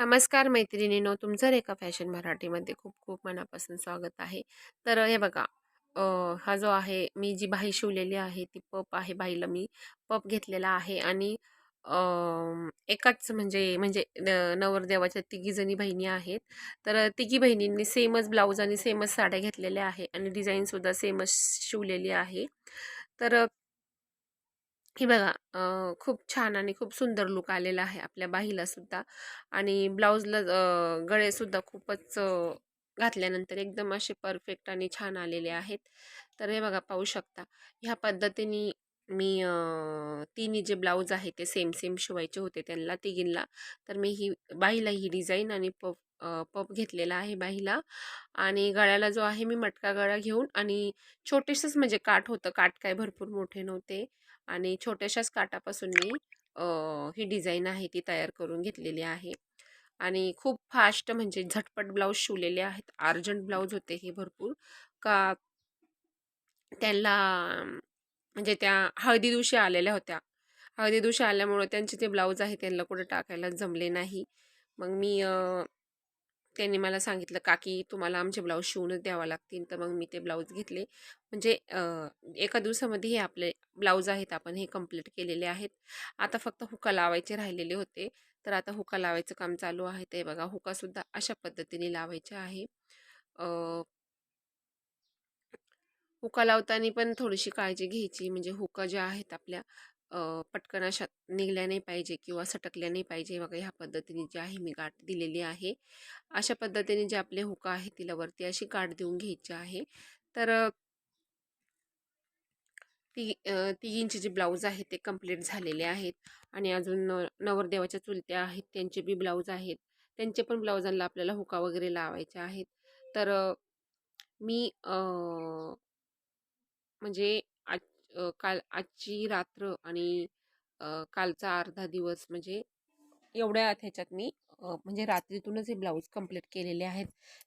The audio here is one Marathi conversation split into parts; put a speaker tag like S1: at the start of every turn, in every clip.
S1: नमस्कार मैत्रिणीनो तुमचं रेखा फॅशन मराठीमध्ये खूप खूप मनापासून स्वागत आहे. तर हे बघा हा जो आहे मी जी बाही शिवलेली आहे ती पप आहे बाईला मी पप घेतलेला आहे आणि एकाच म्हणजे म्हणजे न- नवरदेवाच्या तिघी जणी बहिणी आहेत. तर तिघी बहिणींनी सेमच ब्लाऊज आणि सेमच साड्या घेतलेल्या आहे आणि डिझाईनसुद्धा सेमच शिवलेली आहे. तर हे बघा अ, खूप छान आणि खूप सुंदर लुक आलेला आहे आपल्या बाहीला सुद्धा आणि ब्लाऊजला अ, गळेसुद्धा खूपच अ, घातल्यानंतर एकदम असे परफेक्ट आणि छान आलेले आहेत. तर हे बघा पाहू शकता. ह्या पद्धतीने मी अ, तिन्ही जे ब्लाऊज आहे ते सेम सेम शिवायचे होते त्यांना तिघींना. तर मी ही बाहीला ही डिझाईन आणि पफ अ, पफ घेतलेला आहे बाहीला आणि गळ्याला जो आहे मी मटका गळा घेऊन आणि छोटेसंच म्हणजे काठ होतं. काठ काय भरपूर मोठे नव्हते. आणि छोट्याशाच काटापासून मी ही डिझाईन आहे ती तयार करून घेतलेली आहे. आणि खूप फास्ट म्हणजे झटपट ब्लाऊज शिवलेले आहेत. अर्जंट ब्लाऊज होते हे भरपूर. का त्यांना म्हणजे त्या हळदी दिवशी आलेल्या होत्या. हळदी दिवशी आल्यामुळं त्यांचे ते ब्लाऊज आहे त्यांना कुठे टाकायला जमले नाही. मग मी त्यांनी मला सांगितलं काकी तुम्हाला आमचे ब्लाऊज शिवूनच द्यावा लागतील. तर मग मी ते ब्लाऊज घेतले. म्हणजे एका दिवसामध्ये हे आपले ब्लाऊज आहेत आपण हे कंप्लीट केलेले आहेत. आता फक्त हुका लावायचे राहिलेले होते. तर आता हुका लावायचं काम चालू आहे. ते बघा हुकासुद्धा अशा पद्धतीने लावायचे आहे. हुका लावताना पण थोडीशी काळजी घ्यायची. म्हणजे हुका ज्या आहेत आपल्या पटकन अशा निघल्या नाही पाहिजे किंवा सटकल्या नाही पाहिजे बघा ह्या पद्धतीने जी आहे मी गाठ दिलेली आहे. अशा पद्धतीने जे आपले हुका आहे तिला वरती अशी गाठ देऊन घ्यायची आहे. तर ती अ, जे ब्लाऊज आहेत ते कंप्लीट झालेले आहेत आणि अजून न नवरदेवाच्या चुलत्या आहेत त्यांचे बी ब्लाऊज आहेत. त्यांचे पण ब्लाऊजांना आपल्याला हुका वगैरे लावायचे आहेत. तर मी म्हणजे काल आजची रात्र आणि कालचा अर्धा दिवस म्हणजे एवढ्या ह्याच्यात मी म्हणजे रात्रीतूनच हे ब्लाऊज कंप्लीट केलेले आहेत.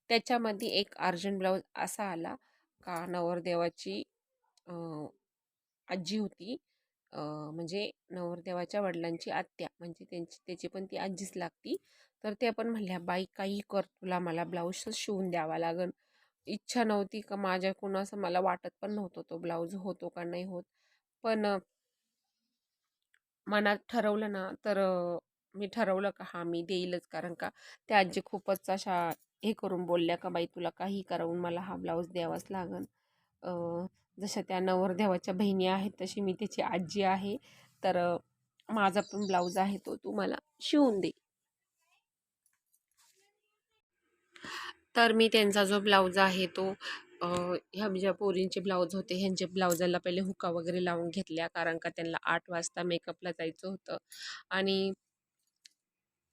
S1: त्याच्यामध्ये एक अर्जंट ब्लाऊज असा आला का नवरदेवाची आजी होती. म्हणजे नवरदेवाच्या वडिलांची आत्या म्हणजे त्यांची त्याची पण ती आजीच लागती. तर ते पण म्हणल्या बाई काही कर तुला मला ब्लाऊजच शिवून द्यावा लागन. इच्छा नव्हती का माझ्याकडून असं मला वाटत पण नव्हतं तो ब्लाऊज होतो का नाही होत. पण मनात ठरवलं ना तर मी ठरवलं का हा मी देईलच. कारण का त्या आजी खूपच अशा हे करून बोलल्या का बाई तुला काही करून मला हा ब्लाऊज द्यावाच लागन. जशा त्या नवरदेवाच्या बहिणी आहेत तशी मी त्याची आजी आहे. तर माझा पण ब्लाऊज आहे तो तू मला शिवून दे. तर मी त्यांचा जो ब्लाऊज आहे तो ह्या ज्या पोरींचे ब्लाऊज होते ह्यांच्या ब्लाऊजाला पहिले हुका वगैरे लावून घेतल्या कारण का त्यांना आठ वाजता मेकअपला जायचं होतं. आणि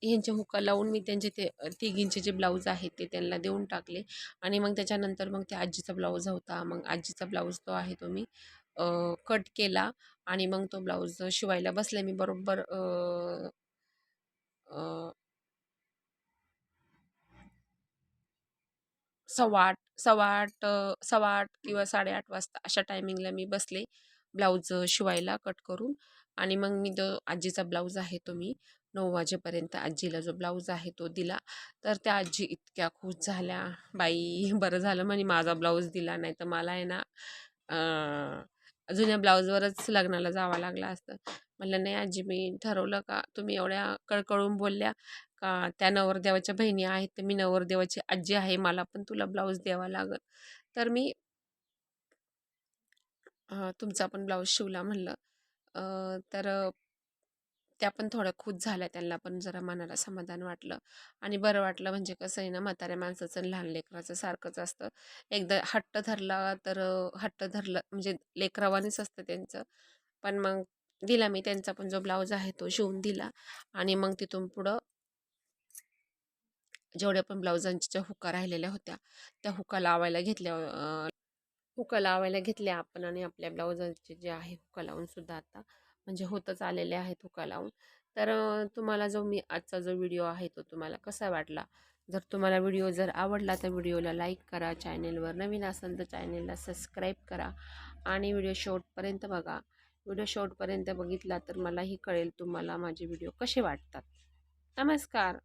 S1: ह्यांचे हुका लावून मी त्यांचे ते तिघींचे जे ब्लाऊज आहेत ते त्यांना देऊन टाकले. आणि मग त्याच्यानंतर मग त्या आजीचा ब्लाऊज होता. मग आजीचा ब्लाऊज तो आहे तो मी कट केला. आणि मग तो ब्लाऊज शिवायला बसले मी बरोबर अ, अ, सव्वा आठ सव्वा आठ सव्वा आठ किंवा साडेआठ वाजता अशा टायमिंगला मी बसले ब्लाऊज शिवायला कट करून आणि मग मी तो आजीचा ब्लाऊज आहे तो मी नऊ वाजेपर्यंत आजीला जो ब्लाऊज आहे तो दिला. तर त्या आजी इतक्या खुश झाल्या बाई बरं झालं म्हणे माझा ब्लाऊज दिला नाही तर मला आहे ना जुन्या ब्लाऊजवरच लग्नाला जावं लागलं असतं. म्हणलं नाही आजी मी ठरवलं का तुम्ही एवढ्या कळकळून बोलल्या का त्या नवरदेवाच्या बहिणी आहेत तर मी नवरदेवाची आजी आहे मला पण तुला ब्लाऊज द्यावा लागल. तर मी तुमचा पण ब्लाऊज शिवला म्हणलं. तर त्या पण थोड्या खुश झाल्या त्यांना पण जरा मनाला समाधान वाटलं. आणि बरं वाटलं म्हणजे कसं आहे ना म्हाताऱ्या माणसाचं लहान लेकराचं सारखंच असतं. एकदा हट्ट धरला तर हट्ट धरलं म्हणजे लेकरावानीच असतं त्यांचं. पण मग दिला मी त्यांचा पण जो ब्लाऊज आहे तो शिवून दिला आणि मग तिथून पुढं जेवढ्या पण ब्लाऊजांच्या ज्या हुका राहिलेल्या होत्या त्या हुका लावायला घेतल्या हुका लावायला घेतल्या आपण आणि आपल्या ब्लाऊजांचे जे आहे हुका लावून सुद्धा आता म्हणजे होतच आलेले आहेत हुका लावून. तर तुम्हाला जो मी आजचा जो व्हिडिओ आहे तो तुम्हाला कसा वाटला? जर तुम्हाला व्हिडिओ जर आवडला तर व्हिडिओला लाईक करा चॅनेलवर नवीन असेल तर चॅनेलला सबस्क्राईब करा आणि व्हिडिओ शेवटपर्यंत बघा. व्हिडिओ शेवटपर्यंत बघितला तर मलाही कळेल तुम्हाला माझे व्हिडिओ कसे वाटतात. नमस्कार.